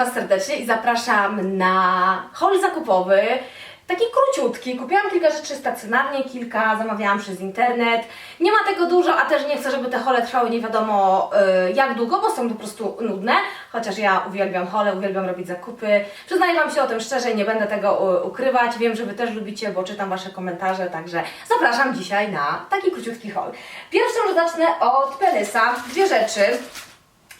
Was serdecznie i zapraszam na hol zakupowy. Taki króciutki. Kupiłam kilka rzeczy stacjonarnie, kilka zamawiałam przez internet. Nie ma tego dużo, a też nie chcę, żeby te hole trwały nie wiadomo y, jak długo, bo są po prostu nudne. Chociaż ja uwielbiam hole, uwielbiam robić zakupy. Przyznaję Wam się o tym szczerze nie będę tego y, ukrywać. Wiem, że Wy też lubicie, bo czytam Wasze komentarze, także zapraszam dzisiaj na taki króciutki hol. Pierwszą zacznę od Penisa. Dwie rzeczy.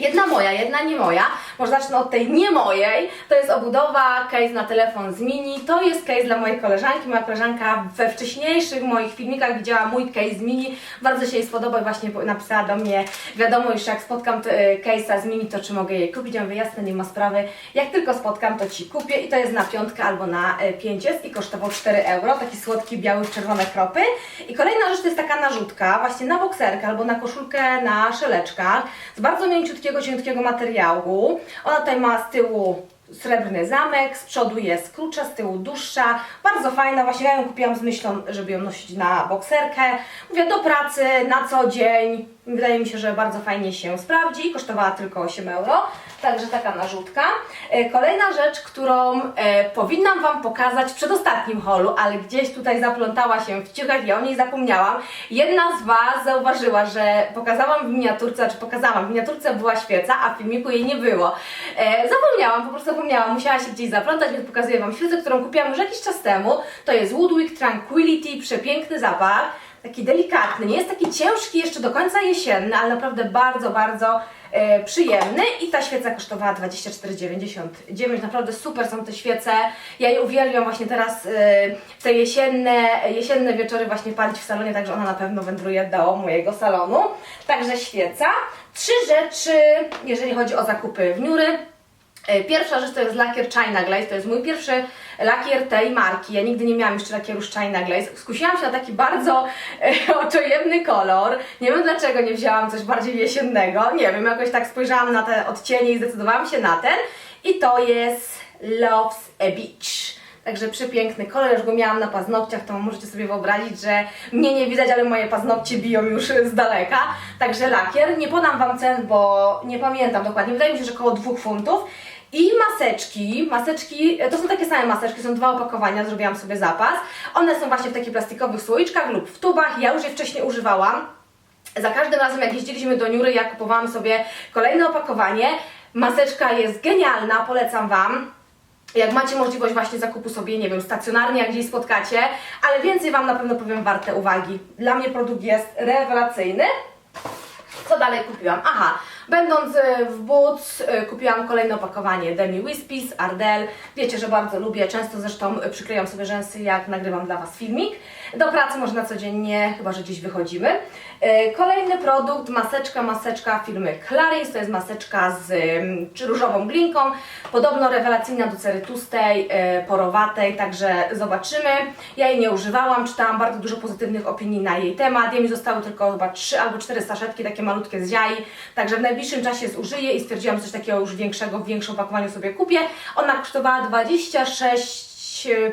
Jedna moja, jedna nie moja. Może zacznę od tej nie mojej. To jest obudowa, case na telefon z mini. To jest case dla mojej koleżanki. Moja koleżanka we wcześniejszych moich filmikach widziała mój case z mini. Bardzo się jej spodobał i właśnie napisała do mnie wiadomo, już jak spotkam t- case'a z mini, to czy mogę jej kupić. Ja mówię, jasne, nie ma sprawy. Jak tylko spotkam, to Ci kupię i to jest na piątkę albo na e, pięć jest i kosztował 4 euro. Taki słodki, biały, czerwone kropy. I kolejna rzecz to jest taka narzutka właśnie na bokserkę albo na koszulkę na szeleczkach z bardzo mięciutkiego, cieniutkiego materiału. Ona tutaj ma z tyłu srebrny zamek, z przodu jest krótsza, z tyłu dłuższa, bardzo fajna, właśnie ja ją kupiłam z myślą, żeby ją nosić na bokserkę, mówię do pracy, na co dzień, wydaje mi się, że bardzo fajnie się sprawdzi, kosztowała tylko 8 euro, także taka narzutka. E, Kolejna rzecz, którą e, powinnam Wam pokazać w przedostatnim holu, ale gdzieś tutaj zaplątała się w ciuchach i o niej zapomniałam. Jedna z Was zauważyła, że pokazałam w miniaturce, czy pokazałam, w miniaturce była świeca, a w filmiku jej nie było. E, zapomniałam, po prostu zapomniałam, musiała się gdzieś zaplątać, więc pokazuję Wam świecę, którą kupiłam już jakiś czas temu. To jest Woodwick Tranquility, przepiękny zapach, taki delikatny, nie jest taki ciężki jeszcze do końca jesienny, ale naprawdę bardzo, bardzo e, przyjemny i ta świeca kosztowała 24,99. Naprawdę super są te świece. Ja je uwielbiam właśnie teraz e, te jesienne, jesienne wieczory właśnie palić w salonie, także ona na pewno wędruje do mojego salonu. Także świeca. Trzy rzeczy, jeżeli chodzi o zakupy w Niury. E, Pierwsza rzecz to jest lakier China Glaze, to jest mój pierwszy lakier tej marki. Ja nigdy nie miałam jeszcze lakieru z China Glaze. Skusiłam się na taki bardzo e, oczojemny kolor. Nie wiem dlaczego nie wzięłam coś bardziej jesiennego. Nie wiem, jakoś tak spojrzałam na te odcienie i zdecydowałam się na ten. I to jest Love's a Beach. Także przepiękny kolor, już go miałam na paznokciach, to możecie sobie wyobrazić, że mnie nie widać, ale moje paznokcie biją już z daleka. Także lakier, nie podam Wam cen, bo nie pamiętam dokładnie, wydaje mi się, że około 2 funtów. I maseczki, maseczki, to są takie same maseczki, są dwa opakowania, zrobiłam sobie zapas. One są właśnie w takich plastikowych słoiczkach lub w tubach, ja już je wcześniej używałam. Za każdym razem, jak jeździliśmy do Niury, ja kupowałam sobie kolejne opakowanie. Maseczka jest genialna, polecam Wam. Jak macie możliwość właśnie zakupu sobie, nie wiem, stacjonarnie, jak gdzieś spotkacie, ale więcej Wam na pewno powiem warte uwagi. Dla mnie produkt jest rewelacyjny. Co dalej kupiłam? Aha, będąc e, w Boots e, kupiłam kolejne opakowanie Demi Wispis, Ardell. Wiecie, że bardzo lubię, często zresztą przyklejam sobie rzęsy, jak nagrywam dla Was filmik. Do pracy można codziennie, chyba że gdzieś wychodzimy. E, Kolejny produkt, maseczka, maseczka firmy Clarins, to jest maseczka z mm, różową glinką. Podobno rewelacyjna do cery tłustej, e, porowatej, także zobaczymy. Ja jej nie używałam, czytałam bardzo dużo pozytywnych opinii na jej temat. Jej mi zostały tylko chyba 3 albo 4 saszetki, takie malutkie z jai, także w najbliższym czasie zużyję i stwierdziłam, coś takiego już większego, w większym opakowaniu sobie kupię. Ona kosztowała 26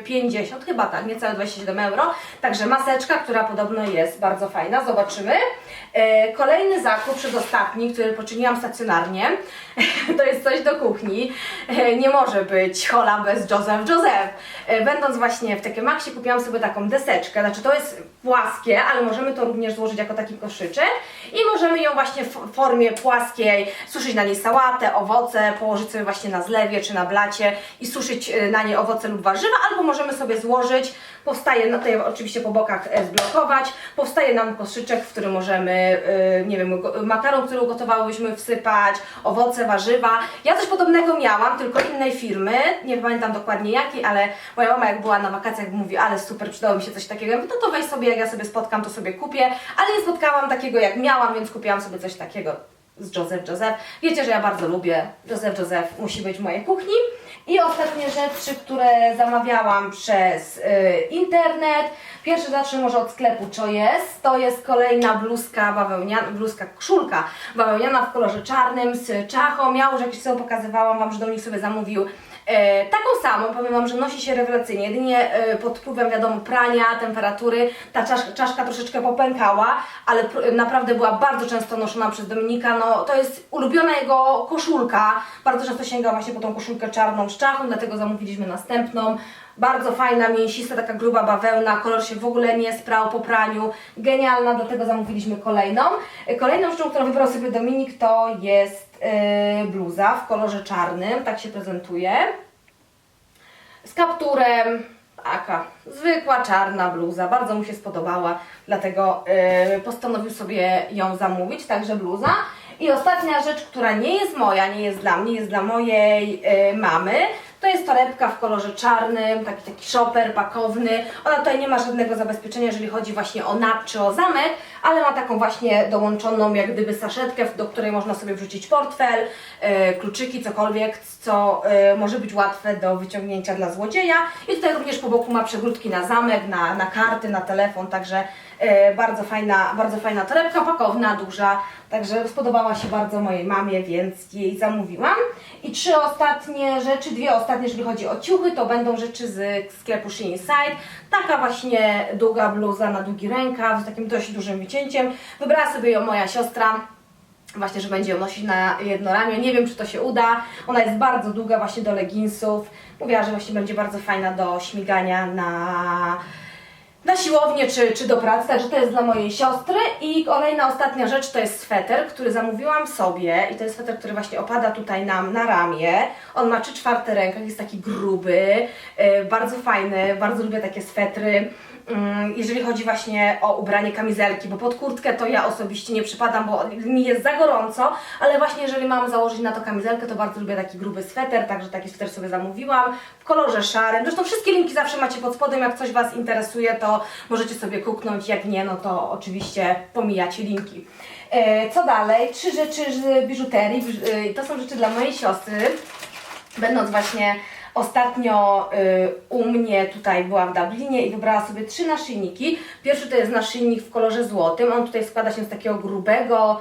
50, chyba tak, niecałe 27 euro. Także maseczka, która podobno jest bardzo fajna, zobaczymy. E, kolejny zakup, przedostatni, który poczyniłam stacjonarnie, to jest coś do kuchni. E, nie może być hola bez Joseph Joseph. E, będąc właśnie w TK Maxie kupiłam sobie taką deseczkę, znaczy to jest płaskie, ale możemy to również złożyć jako taki koszyczek i możemy ją właśnie w formie płaskiej suszyć na niej sałatę, owoce, położyć sobie właśnie na zlewie czy na blacie i suszyć na niej owoce lub warzywa, albo możemy sobie złożyć, powstaje, no tutaj oczywiście po bokach e, zblokować, powstaje nam koszyczek, w którym możemy, e, nie wiem, makaron, który ugotowałyśmy wsypać, owoce, warzywa. Ja coś podobnego miałam, tylko innej firmy, nie pamiętam dokładnie jakiej, ale moja mama jak była na wakacjach mówi, ale super, przydało mi się coś takiego. Ja mówię, no to weź sobie, jak ja sobie spotkam, to sobie kupię, ale nie spotkałam takiego jak miałam, więc kupiłam sobie coś takiego z Joseph Joseph. Wiecie, że ja bardzo lubię Joseph Joseph, musi być w mojej kuchni. I ostatnie rzeczy, które zamawiałam przez y, internet. Pierwszy zacznę może od sklepu Co jest. To jest kolejna bluzka bawełniana, bluzka, koszulka bawełniana w kolorze czarnym z czachą. Ja już jakieś sobie pokazywałam Wam, że Dominik sobie zamówił E, taką samą, powiem Wam, że nosi się rewelacyjnie, jedynie e, pod wpływem, wiadomo, prania, temperatury, ta czas, czaszka troszeczkę popękała, ale pr- naprawdę była bardzo często noszona przez Dominika, no to jest ulubiona jego koszulka, bardzo często sięga właśnie po tą koszulkę czarną z czachą, dlatego zamówiliśmy następną. Bardzo fajna, mięsista, taka gruba bawełna, kolor się w ogóle nie sprał po praniu, genialna, dlatego zamówiliśmy kolejną. E, Kolejną rzeczą, którą wybrał sobie Dominik, to jest bluza w kolorze czarnym, tak się prezentuje z kapturem. Taka zwykła czarna bluza, bardzo mu się spodobała, dlatego yy, postanowił sobie ją zamówić, także bluza. I ostatnia rzecz, która nie jest moja, nie jest dla mnie, jest dla mojej yy, mamy, to jest torebka w kolorze czarnym, taki taki shopper pakowny. Ona tutaj nie ma żadnego zabezpieczenia, jeżeli chodzi właśnie o nap czy o zamek, ale ma taką właśnie dołączoną jak gdyby saszetkę, do której można sobie wrzucić portfel, yy, kluczyki, cokolwiek, co yy, może być łatwe do wyciągnięcia dla złodzieja. I tutaj również po boku ma przegródki na zamek, na, na karty, na telefon, także yy, bardzo fajna, bardzo fajna torebka, pakowna, duża. Także spodobała się bardzo mojej mamie, więc jej zamówiłam. I trzy ostatnie rzeczy, dwie ostatnie, jeżeli chodzi o ciuchy, to będą rzeczy z sklepu Shein Side. Taka właśnie długa bluza na długi rękaw z takim dość dużym wycięciem. Wybrała sobie ją moja siostra. Właśnie, że będzie ją nosić na jedno ramię. Nie wiem, czy to się uda. Ona jest bardzo długa właśnie do leginsów. Mówiła, że właśnie będzie bardzo fajna do śmigania na na siłownię czy, czy do pracy, także to jest dla mojej siostry. I kolejna, ostatnia rzecz to jest sweter, który zamówiłam sobie i to jest sweter, który właśnie opada tutaj nam na ramię. On ma 3 czwarte rękach, jest taki gruby, yy, bardzo fajny, bardzo lubię takie swetry. Mm, Jeżeli chodzi właśnie o ubranie kamizelki, bo pod kurtkę to ja osobiście nie przypadam, bo mi jest za gorąco, ale właśnie jeżeli mam założyć na to kamizelkę, to bardzo lubię taki gruby sweter, także taki sweter sobie zamówiłam w kolorze szarym. Zresztą wszystkie linki zawsze macie pod spodem, jak coś Was interesuje, to możecie sobie kuknąć, jak nie, no to oczywiście pomijacie linki. E, Co dalej? Trzy rzeczy z biżuterii, Biż- e, to są rzeczy dla mojej siostry będąc właśnie ostatnio y, u mnie tutaj była w Dublinie i wybrała sobie trzy naszyjniki. Pierwszy to jest naszyjnik w kolorze złotym. On tutaj składa się z takiego grubego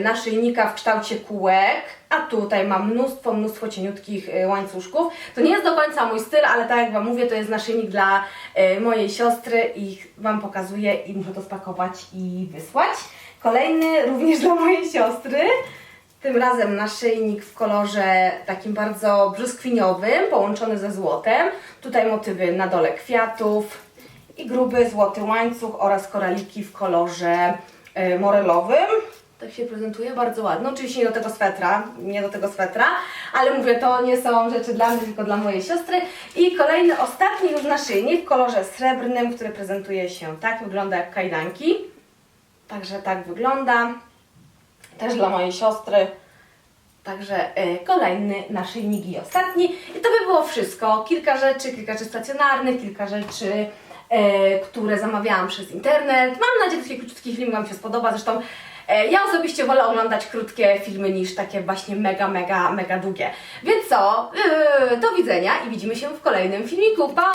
naszyjnika w kształcie kółek, a tutaj mam mnóstwo, mnóstwo cieniutkich y, łańcuszków. To nie jest do końca mój styl, ale tak jak Wam mówię, to jest naszyjnik dla y, mojej siostry i Wam pokazuję i muszę to spakować i wysłać. Kolejny również dla mojej siostry. Tym razem naszyjnik w kolorze takim bardzo brzoskwiniowym, połączony ze złotem. Tutaj motywy na dole kwiatów i gruby złoty łańcuch oraz koraliki w kolorze morelowym. Tak się prezentuje, bardzo ładno. Oczywiście nie do tego swetra, nie do tego swetra, ale mówię, to nie są rzeczy dla mnie, tylko dla mojej siostry. I kolejny, ostatni już naszyjnik w kolorze srebrnym, który prezentuje się tak, wygląda jak kajdanki. Także tak wygląda też dla mojej siostry. Także e, kolejny naszyjnik i ostatni. I to by było wszystko. Kilka rzeczy, kilka rzeczy stacjonarnych, kilka rzeczy, e, które zamawiałam przez internet. Mam nadzieję, że taki krótki film Wam się spodoba. Zresztą ja osobiście wolę oglądać krótkie filmy niż takie właśnie mega, mega, mega długie. Więc co? E, do widzenia i widzimy się w kolejnym filmiku. Pa!